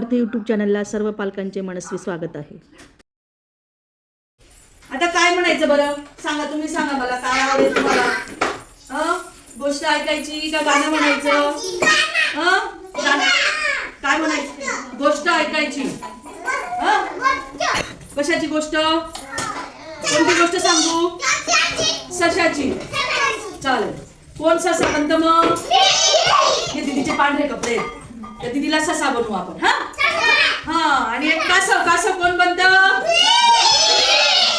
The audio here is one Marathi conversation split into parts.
अर्थ यूट्यूब चॅनलला सर्व पालकांचे मनस्वी स्वागत आहे. आता काय म्हणायचं बरं? सांगा तुम्ही सांगा मला काय आवडेल तुम्हाला? गोष्ट ऐकायची का गाणं म्हणायचं? काय म्हणायचं? गोष्ट ऐकायची. कशाची गोष्ट? कोणती गोष्ट सांगू? सशाची. चालेल. कोण ससा? म्हणत मग? हे दिदीचे पांढरे कपडे आहेत. त्या दिदीला ससा बनवू आपण. हा? हा आणि एक कासव कासव कोण बनतं?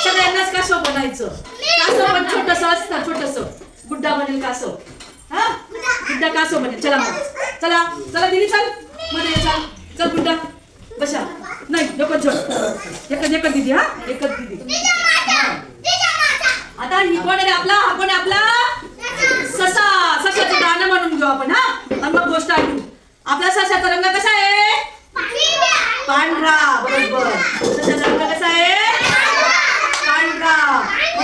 सगळ्यांनाच कासव बनायचं. कासव पण छोटस असतं छोटस. गुड्डा बनेल कासव. हा? गुड्डा कासव बनेल चला मग. चला चला दिदी चल. मध्ये चल. चल गुड्डा. बसा. नाही एकच छोट एकच एकच दिदी हा? एकच दिदी. आता ही कोण आहे आपला? हा कोण आपला? ससा. सशाचं दाणं म्हणून घेऊ आपण हा? आणि मग गोष्ट ऐकू. आपला सशाचा रंग कसा आहे? पांढरा बरोबर. सशाचा रंग कसा आहे? पांढरा.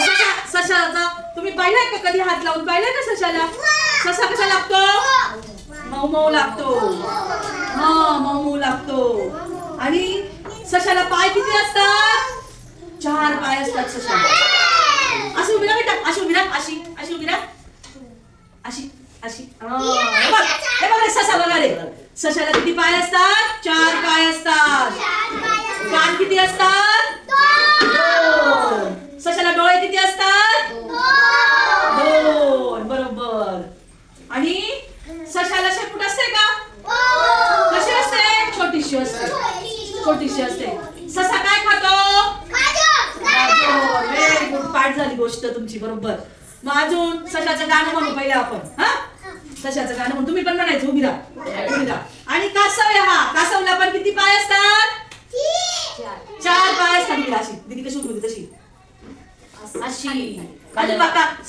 सशा सशाचा तुम्ही पाहिलाय का कधी हात लावून? पाहिलाय का सशाला? ससा कसा लागतो? मऊ मऊ लागतो. हा मऊ मऊ लागतो. आणि सशाला पाय किती असतात? चार पाय असतात सशाला. अशी उभी राहा बेटा. अशी उभी राहा. अशी अशी उभी राहा. अशी अशी. हा, हे बघ हे बघ रे, ससा बघा रे. सशाला किती पाय असतात? चार पाय असतात. कान किती असतात? दोन. सशाला डोळे किती असतात? दोन. बरोबर. आणि सशाला शेपूट असते का? कशी असते? छोटीशी असते. छोटीशी असते. ससा काय खातो? व्हेरी गुड पाठ झाली गोष्ट तुमची. बरोबर. मग अजून सशाचं गाणं म्हणू पहिले आपण. हा? सशाचं गाणं म्हणू तुम्ही पण म्हणायचं उभी राहा. उभी राहा. आणि कासव आहे हा. कासवला पण किती पाय असतात? चार पाय असतात. दिदी अशी. दिदी कशी उभी होती तशी? अशी.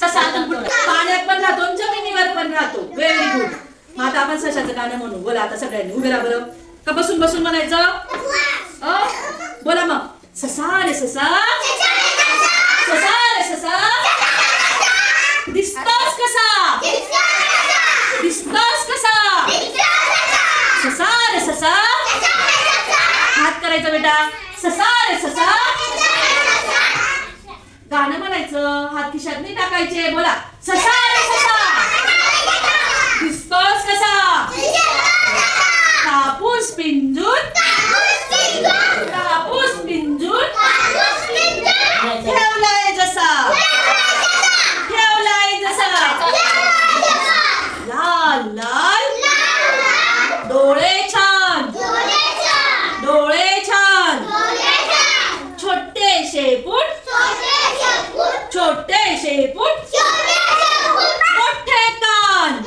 ससा अजून पाण्यात पण राहतो जमिनीवर पण राहतो. व्हेरी गुड मग आता आपण सशाचं गाणं म्हणू. बोला आता सगळ्यांनी. उभे राहा बरं. का बसून बसून म्हणायचं? बोला मग. ससा रे ससा दिसतोस कसा दिसतोस कसा ससा रे ससा हात करायचा बेटा? ससा रे ससा गाणं म्हणायचं हात खिशात नाही टाकायचे. बोला. ससा रे ससा दिसतोस कसा? कापूस पिंजून कापूस पिंजून ठेवलाय जसा ठेवलाय जसा लाल लाल डोळे छान डोळे छान छोटे शेपूट छोटे शेपूट मोठे कान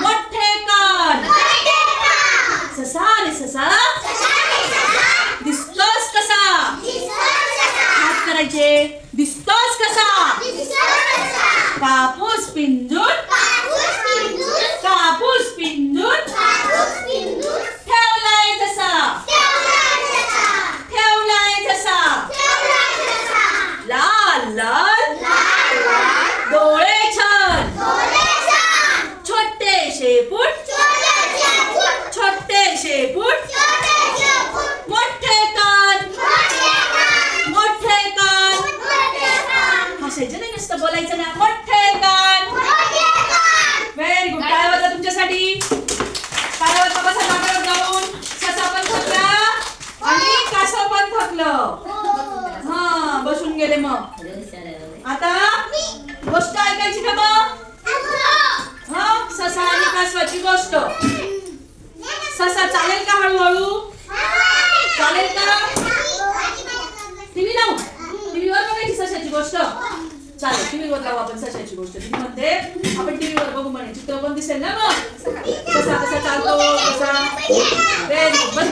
मोठे कान ससा रे ससा दिसतोस कसा हात करायचे दिसतोस कसा कापूस पिंजून कापूस पिंजून ठेवलाय जसा ठेवलाय जसा लाल लाल डोळे छान छोटे शेपूट छोटे शेपूट मोठे कान मोठे कान नाही नुसतं बोलायचं ना मोठे कान व्हेरी गुड काय वाजला तुमच्यासाठी? काय वाजता बसा जागेवर जाऊन ससा पण थकला. आणि कासव पण थकलं. हा. बसून गेले मग. आता गोष्ट ऐकायची का मग हा ससा आणि कासवाची गोष्ट. ससा चालेल का हळूहळू? चालेल. का? टीव्ही लावू? टीव्हीवर बघायची सशाची गोष्ट? चालेल टीव्हीवर लावू आपण सशाची गोष्ट. टीव्ही मध्ये आपण टीव्हीवर बघू म्हणे चित्र पण दिसेल ना मग? कसा कसा चालतो कसा व्हेरी गुड बस